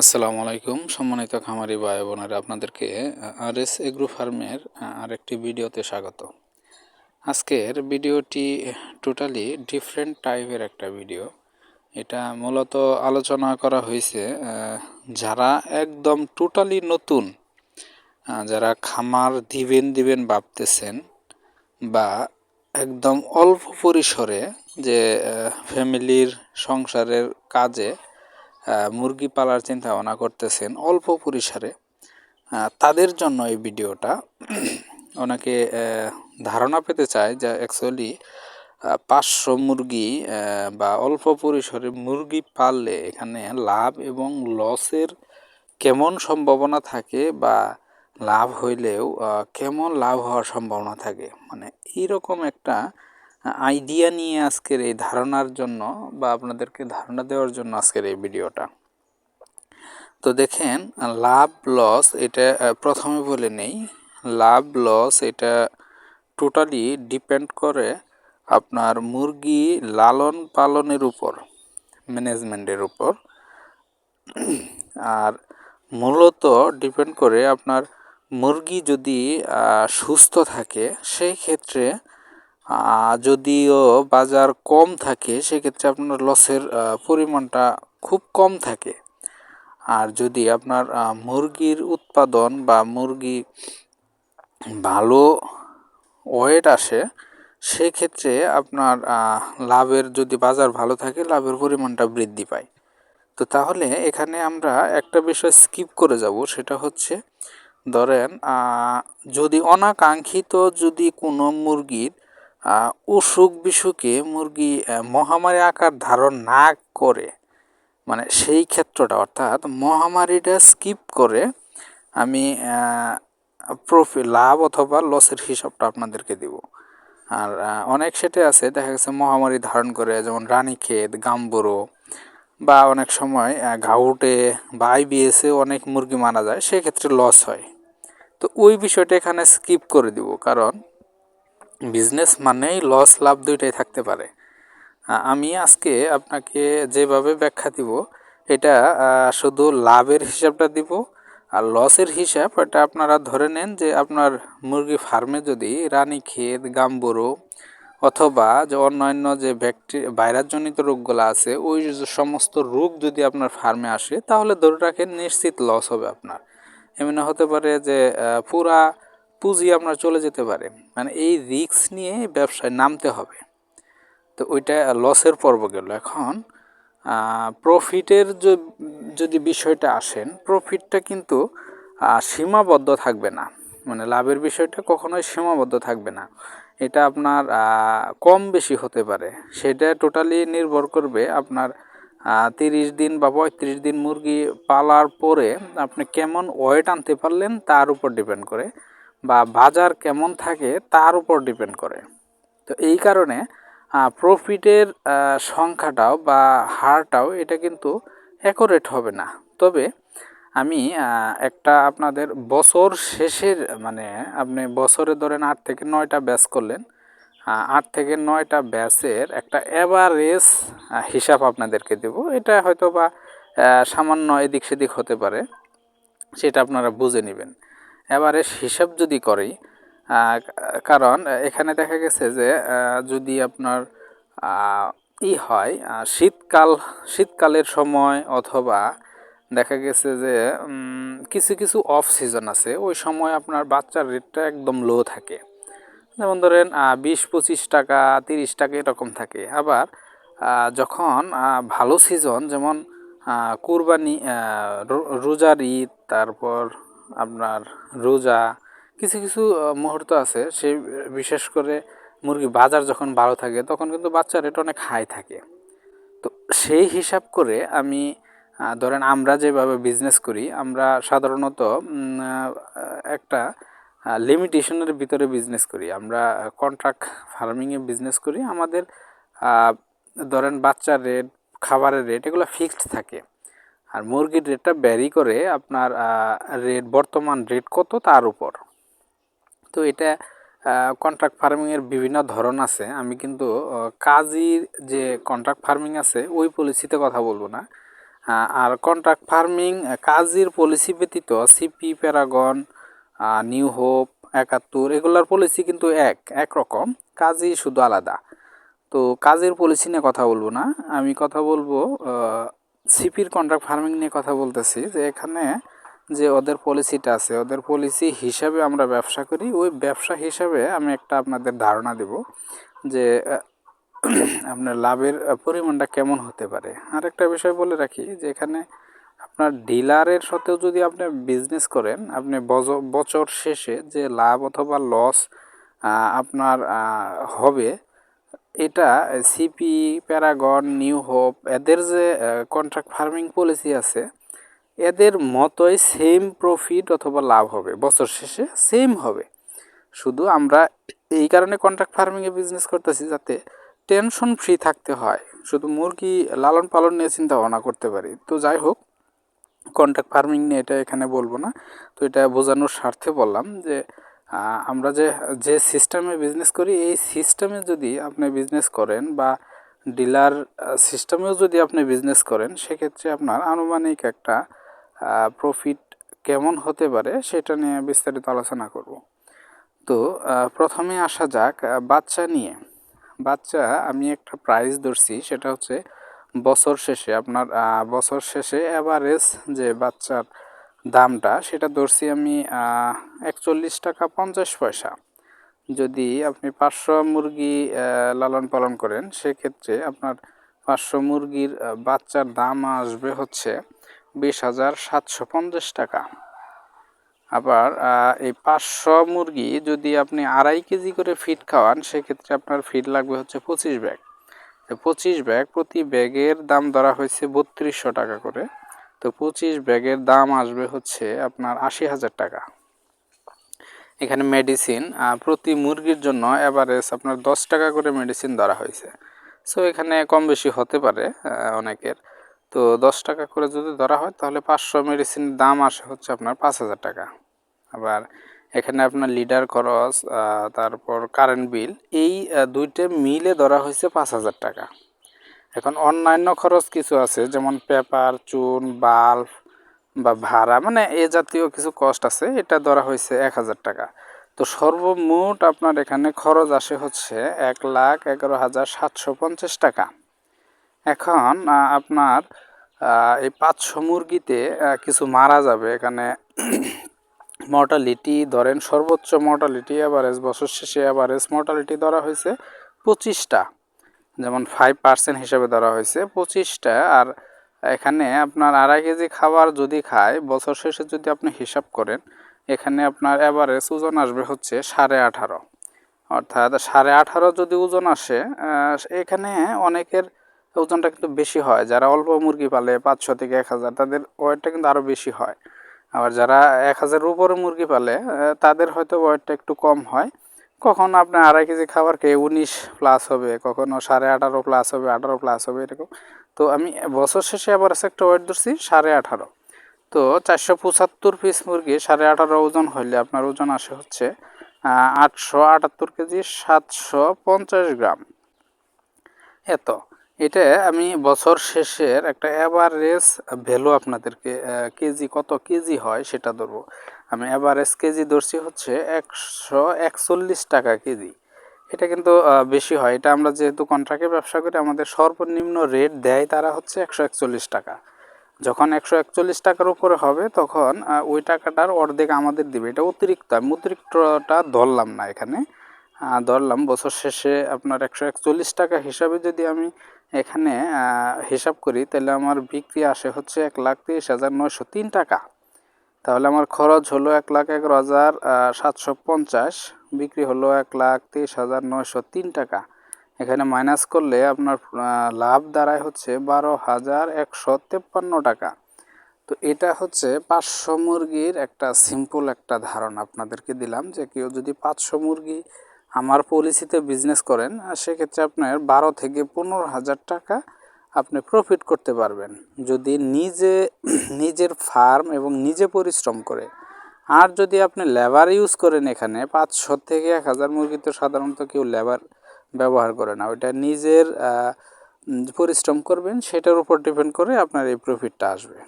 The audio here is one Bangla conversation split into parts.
আসসালামু আলাইকুম। সম্মানিত খামারি ভাই বোনেরা, আপনাদেরকে আর এস এগ্রো ফার্মের আরেকটি ভিডিওতে স্বাগত। আজকের ভিডিওটি টোটালি ডিফারেন্ট টাইপের একটা ভিডিও। এটা মূলত আলোচনা করা হয়েছে যারা একদম টোটালি নতুন যারা খামার দিবেন দিবেন ভাবতেছেন বা একদম অল্প পরিসরে যে ফ্যামিলির সংসারের কাজে মুরগি পালার চিন্তা ভাবনা করতেছেন অল্প পরিসরে। তাদের জন্য এই ভিডিওটা ওনাকে ধারণা পেতে চায় যে অ্যাকচুয়ালি পাঁচশো মুরগি বা অল্প পরিসরে মুরগি পাললে এখানে লাভ এবং লসের কেমন সম্ভাবনা থাকে বা লাভ হইলেও কেমন লাভ হওয়ার সম্ভাবনা থাকে? মানে এইরকম একটা আইডিয়া নিয়ে আজকের এই ধারণার জন্য বা আপনাদেরকে ধারণা দেওয়ার জন্য আজকের এই ভিডিওটা। তো দেখেন লাভ লস এটা প্রথমে বলে নেই। লাভ লস এটা টোটালি ডিপেন্ড করে আপনার মুরগি লালন পালনের উপর ম্যানেজমেন্টের উপর। আর মূলত ডিপেন্ড করে আপনার মুরগি যদি সুস্থ থাকে, সেই ক্ষেত্রে যদিও বাজার কম থাকে, সেক্ষেত্রে আপনার লসের পরিমাণটা খুব কম থাকে। আর যদি আপনার মুরগির উৎপাদন বা মুরগি ভালো ওয়েট আসে, সেক্ষেত্রে আপনার লাভের যদি বাজার ভালো থাকে, লাভের পরিমাণটা বৃদ্ধি পায়। তো তাহলে এখানে আমরা একটা বিষয় স্কিপ করে যাব, সেটা হচ্ছে, ধরেন যদি অনাকাঙ্ক্ষিত যদি কোনো মুরগির অসুখ বিসুখে মুরগি মহামারী আকার ধারণ না করে মানে সেই ক্ষেত্রটা, অর্থাৎ মহামারীটা স্কিপ করে আমি প্রফিট লাভ অথবা লসের হিসাবটা আপনাদেরকে দিব। আর অনেক সেটে আছে, দেখা গেছে মহামারী ধারণ করে যেমন রানীক্ষেত, গাম্বুরো বা অনেক সময় ঘাউটে বা আইবিএসে অনেক মুরগি মারা যায়, সেক্ষেত্রে লস হয়। তো ওই বিষয়টা এখানে স্কিপ করে দিব, কারণ বিজনেস মানেই লস, লাভ দুইটাই থাকতে পারে। আমি আজকে আপনাকে যেভাবে ব্যাখ্যা দিব, এটা শুধু লাভের হিসাবটা দিব আর লসের হিসাব, এটা আপনারা ধরে নেন যে আপনার মুরগি ফার্মে যদি রানী রানীক্ষেত গাম্বুরো অথবা যে অন্যান্য যে ব্যাকটেরি ভাইরাসজনিত রোগগুলো আছে, ওই সমস্ত রোগ যদি আপনার ফার্মে আসে, তাহলে ধরে রাখেন নিশ্চিত লস হবে আপনার। এমনি হতে পারে যে পুরা পুঁজি আপনার চলে যেতে পারে। মানে এই রিস্ক নিয়ে ব্যবসায় নামতে হবে। তো ওইটা লসের পর্ব গেল। এখন প্রফিটের যদি বিষয়টা আসেন প্রফিটটা কিন্তু সীমাবদ্ধ থাকবে না। মানে লাভের বিষয়টা কখনোই সীমাবদ্ধ থাকবে না। এটা আপনার কম বেশি হতে পারে। সেটা টোটালি নির্ভর করবে আপনার তিরিশ দিন বা পঁয়ত্রিশ দিন মুরগি পালার পরে আপনি কেমন ওয়েট আনতে পারলেন, তার উপর ডিপেন্ড করে। বা বাজার কেমন থাকে তার উপর ডিপেন্ড করে। তো এই কারণে প্রফিটের সংখ্যাটাও বা হারটাও এটা কিন্তু অ্যাকোরেট হবে না। তবে আমি একটা আপনাদের বছর শেষের মানে আপনি বছরে ধরেন আট থেকে নয়টা ব্যাচ করলেন আট থেকে নয়টা ব্যাচের একটা অ্যাভারেজ হিসাব আপনাদেরকে দেব। এটা হয়তো বা সামান্য এদিক সেদিক হতে পারে, সেটা আপনারা বুঝে নেবেন। অ্যাভারেজ হিসাব যদি করি কারণ এখানে দেখা গেছে যে যদি আপনার ই হয় শীতকাল, শীতকালের সময় অথবা দেখা গেছে যে কিছু কিছু অফ সিজন আছে, ওই সময় আপনার বাচ্চার রেটটা একদম লো থাকে। যেমন ধরেন বিশ, পঁচিশ টাকা, তিরিশ টাকা এরকম থাকে। আবার যখন ভালো সিজন যেমন কুরবানি রোজার ঈদ, তারপর আপনার রোজা, কিছু কিছু মুহূর্ত আছে, সেই, বিশেষ করে মুরগি বাজার যখন ভালো থাকে, তখন কিন্তু বাচ্চার রেট অনেক হাই থাকে। তো সেই হিসাব করে আমি ধরেন আমরা যেভাবে বিজনেস করি, আমরা সাধারণত একটা লিমিটেশনের ভিতরে বিজনেস করি। আমরা কন্ট্রাক্ট ফার্মিংয়ে বিজনেস করি, আমাদের ধরেন বাচ্চার রেট খাবারের রেট এগুলো ফিক্সড থাকে। আর মুরগির রেটটা ব্যারি করে আপনার রেট বর্তমান রেট কত তার উপর। তো এটা কন্ট্রাক্ট ফার্মিংয়ের বিভিন্ন ধরন আছে। আমি কিন্তু আহ, কাজী যে কন্ট্রাক্ট ফার্মিং আছে ওই পলিসিতে কথা বলব না। আর কন্ট্রাক্ট ফার্মিং কাজের পলিসি ব্যতীত সিপি প্যারাগন নিউ হোপ একাত্তর এগুলোর পলিসি কিন্তু এক একরকম কাজই শুধু আলাদা। তো কাজের পলিসি নিয়ে কথা বলব না। আমি কথা বলব সিপির কন্ট্রাক্ট ফার্মিং নিয়ে কথা বলতেছি যে এখানে যে ওদের পলিসিটা আছে, ওদের পলিসি হিসাবে আমরা ব্যবসা করি। ওই ব্যবসা হিসাবে আমি একটা আপনাদের ধারণা দেব যে আপনার লাভের পরিমাণটা কেমন হতে পারে। আর একটা বিষয় বলে রাখি যে এখানে আপনার ডিলারের সাথেও যদি আপনি বিজনেস করেন, আপনি বছর শেষে যে লাভ অথবা লস আপনার হবে এটা সিপি প্যারাগন নিউ হোপ এদের যে কন্ট্রাক্ট ফার্মিং পলিসি আছে, এদের মতোই সেম প্রফিট অথবা লাভ হবে, বছর শেষে সেম হবে। শুধু আমরা এই কারণে কন্ট্রাক্ট ফার্মিংয়ে বিজনেস করতেছি যাতে টেনশন ফ্রি থাকতে হয়, শুধু মুরগি লালন পালন নিয়ে চিন্তা ভাবনা করতে পারি। তো যাই হোক কন্ট্রাক্ট ফার্মিং নিয়ে এটা এখানে বলব না। তো এটা বোঝানোর স্বার্থে বললাম যে আমরা যে যে সিস্টেমে বিজনেস করি, এই সিস্টেমে যদি আপনি বিজনেস করেন বা ডিলার সিস্টেমেও যদি আপনি বিজনেস করেন, সেক্ষেত্রে আপনার আনুমানিক একটা প্রফিট কেমন হতে পারে সেটা নিয়ে বিস্তারিত আলোচনা করব। তো প্রথমে আসা যাক বাচ্চা নিয়ে। বাচ্চা, আমি একটা প্রাইস ধরছি, সেটা হচ্ছে বছর শেষে, আপনার বছর শেষে অ্যাভারেজ যে বাচ্চার দামটা, সেটা ধরছি আমি একচল্লিশ টাকা পঞ্চাশ পয়সা। যদি আপনি পাঁচশো মুরগি লালন পালন করেন, সেক্ষেত্রে আপনার পাঁচশো মুরগির বাচ্চার দাম আসবে হচ্ছে বিশ হাজার সাতশো পঞ্চাশ টাকা। আবার এই পাঁচশো মুরগি যদি আপনি আড়াই কেজি করে ফিড খাওয়ান, সেক্ষেত্রে আপনার ফিড লাগবে হচ্ছে পঁচিশ ব্যাগ। পঁচিশ ব্যাগ প্রতি ব্যাগের দাম ধরা হয়েছে বত্রিশশো টাকা করে। তো পঁচিশ ব্যাগের দাম আসবে হচ্ছে আপনার আশি হাজার টাকা। এখানে মেডিসিন প্রতি মুরগির জন্য অ্যাভারেজ আপনার দশ টাকা করে মেডিসিন ধরা হয়েছে। সো এখানে কম বেশি হতে পারে অনেকের। তো দশ টাকা করে যদি ধরা হয়, তাহলে পাঁচশো মেডিসিনের দাম আসে হচ্ছে আপনার পাঁচ হাজার টাকা। আবার এখানে আপনার লিডার খরচ তারপর কারেন্ট বিল এই দুইটা মিলে ধরা হয়েছে পাঁচ হাজার টাকা। এখন অন্যান্য খরচ কিছু আছে, যেমন পেপার, চুন, বাল্ব বা ভাড়া মানে এ জাতীয় কিছু কস্ট আছে, এটা ধরা হয়েছে এক হাজার টাকা। তো সর্বমোট আপনার এখানে খরচ আসে হচ্ছে এক লাখ এগারো হাজার সাতশো পঞ্চাশ টাকা। এখন আপনার এই পাঁচশো মুরগিতে কিছু মারা যাবে, এখানে মর্টালিটি ধরেন সর্বোচ্চ মর্টালিটি অ্যাভারেজ বছর শেষে অ্যাভারেজ মর্টালিটি ধরা হয়েছে পঁচিশটা। যেমন ফাইভ পার্সেন্ট হিসাবে ধরা হয়েছে, পঁচিশটা। আর এখানে আপনার আড়াই কেজি খাবার যদি খায়, বছর শেষে যদি আপনি হিসাব করেন, এখানে আপনার অ্যাভারেজ ওজন আসবে হচ্ছে সাড়ে আঠারো। অর্থাৎ সাড়ে আঠারো যদি ওজন আসে এখানে অনেকের ওজনটা কিন্তু বেশি হয়। যারা অল্প মুরগি পালে পাঁচশো থেকে এক হাজার, তাদের ওয়েটটা কিন্তু আরও বেশি হয়। আবার যারা এক হাজারের উপরে মুরগি পালে তাদের হয়তো ওয়েটটা একটু কম হয়। কখনো আপনার আড়াই কেজি খাবার খেয়ে উনিশ প্লাস হবে, কখনো সাড়ে আঠারো প্লাস হবে, আঠারো প্লাস হবে, এরকম। তো আমি বছর শেষে আবার একটা ওয়েট ধরছি সাড়ে আঠারো। তো চারশো পঁচাত্তর পিস মুরগি সাড়ে আঠারো ওজন হইলে আপনার ওজন আসে হচ্ছে আটশো আটাত্তর কেজি, সাতশো পঞ্চাশ গ্রাম। এত। এটা আমি বছর শেষের একটা অ্যাভারেজ ভ্যালু আপনাদেরকে কেজি কত কেজি হয় সেটা ধরবো। আমি অ্যাভারেজ কেজি ধরছি হচ্ছে একশো একচল্লিশ টাকা কেজি। এটা কিন্তু বেশি হয়। এটা আমরা যেহেতু কন্ট্রাক্টে ব্যবসা করি, আমাদের সর্বনিম্ন রেট দেয় তারা হচ্ছে একশো একচল্লিশ টাকা। যখন একশো একচল্লিশ টাকার উপরে হবে, তখন ওই টাকাটার অর্ধেক আমাদের দিবে। এটা অতিরিক্ত। আমি অতিরিক্তটা ধরলাম না এখানে। ধরলাম। বছর শেষে আপনার একশো একচল্লিশ টাকা হিসাবে যদি আমি এখানে হিসাব করি, তাহলে আমার বিক্রি আসে হচ্ছে এক লাখ তিরিশ হাজার নয়শো তিন টাকা। তাহলে আমার খরচ হলো এক লাখ এগারো হাজার সাতশো পঞ্চাশ, বিক্রি হলো এক লাখ তেইশ হাজার নয়শো তিন টাকা। এখানে মাইনাস করলে আপনার লাভ দাঁড়ায় হচ্ছে বারো হাজার একশো তেপ্পান্ন টাকা। তো এটা হচ্ছে পাঁচশো মুরগির একটা সিম্পল একটা ধারণা আপনাদেরকে দিলাম যে কেউ যদি পাঁচশো মুরগি আমার পলিসিতে বিজনেস করেন সেক্ষেত্রে আপনার বারো থেকে পনেরো হাজার টাকা আপনি প্রফিট করতে পারবেন। যদি নিজে, নিজের ফার্ম এবং নিজে পরিশ্রম করে। আর যদি আপনি লেবার ইউজ করেন এখানে, পাঁচশো থেকে এক হাজার মুরগি তো সাধারণত কেউ লেবার ব্যবহার করে না। ওইটা নিজের পরিশ্রম করবেন, সেটার উপর ডিপেন্ড করে আপনার এই প্রফিটটা আসবে।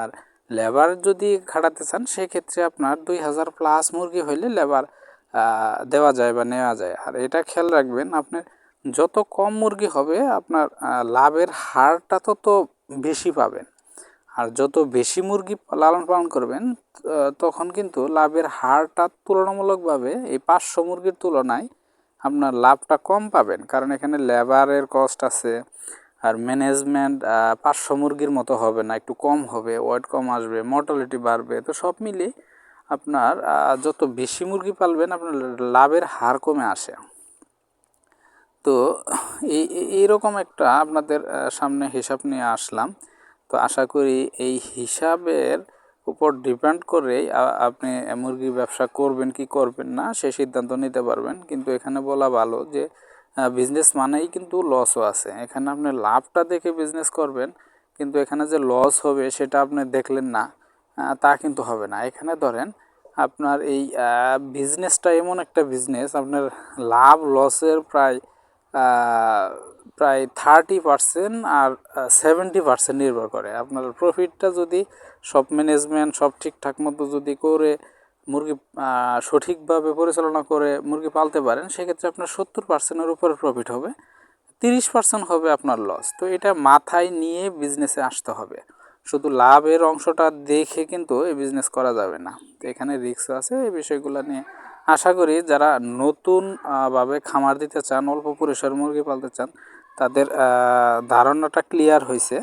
আর লেবার যদি খাটাতে চান, সেক্ষেত্রে আপনার দুই হাজার প্লাস মুরগি হইলে লেবার দেওয়া যায় বা নেওয়া যায়। আর এটা খেয়াল রাখবেন আপনার যত কম মুরগি হবে, আপনার লাভের হারটা তত বেশি পাবেন। আর যত বেশি মুরগি লালন পালন করবেন তখন কিন্তু লাভের হারটা তুলনামূলকভাবে এই পাঁচশো মুরগির তুলনায় আপনার লাভটা কম পাবেন। কারণ এখানে লেবারের কস্ট আছে, আর ম্যানেজমেন্ট পাঁচশো মুরগির মতো হবে না, একটু কম হবে ওয়েট কম আসবে মর্টালিটি বাড়বে। তো সব মিলিয়ে আপনার যত বেশি মুরগি পালবেন, আপনার লাভের হার কমে আসে। তো এই এই- এইরকম একটা আপনাদের সামনে হিসাব নিয়ে আসলাম। তো আশা করি এই হিসাবের উপর ডিপেন্ড করেই আপনি মুরগি ব্যবসা করবেন কি করবেন না, সে সিদ্ধান্ত নিতে পারবেন। কিন্তু এখানে বলা ভালো যে বিজনেস মানেই কিন্তু লসও আছে। এখানে আপনি লাভটা দেখে বিজনেস করবেন, কিন্তু এখানে যে লস হবে সেটা আপনি দেখলেন না তা কিন্তু হবে না। এখানে ধরেন আপনার এই বিজনেসটা এমন একটা বিজনেস আপনার লাভ লসের প্রায় প্রায় থার্টি পার্সেন্ট আর সেভেন্টি পার্সেন্ট নির্ভর করে। আপনার প্রফিটটা যদি সব ম্যানেজমেন্ট সব ঠিকঠাক মতো যদি করে, মুরগি সঠিকভাবে পরিচালনা করে, মুরগি পালতে পারেন, সেক্ষেত্রে আপনার সত্তর পার্সেন্টের উপরে প্রফিট হবে, তিরিশ পার্সেন্ট হবে আপনার লস তো এটা মাথায় নিয়ে বিজনেসে আসতে হবে। শুধু লাভের অংশটা দেখে কিন্তু এই বিজনেস করা যাবে না। তো এখানে রিস্ক আছে, এই বিষয়গুলো নিয়ে আশা করি যারা নতুন ভাবে খামার দিতে চান, অল্প পরিসর মুরগি পালতে চান, তাদের ধারণাটা ক্লিয়ার হয়েছে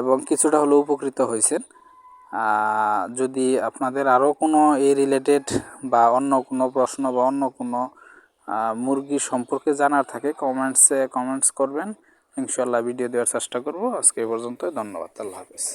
এবং কিছুটা হলেও উপকৃত হয়েছেন যদি আপনাদের আরও কোনো এই রিলেটেড বা অন্য কোনো প্রশ্ন বা অন্য কোনো মুরগি সম্পর্কে জানার থাকে কমেন্টসে কমেন্টস করবেন। ইনশাল্লাহ ভিডিও দেওয়ার চেষ্টা করব। আজকে এই পর্যন্ত ধন্যবাদ। আল্লাহ হাফিজ।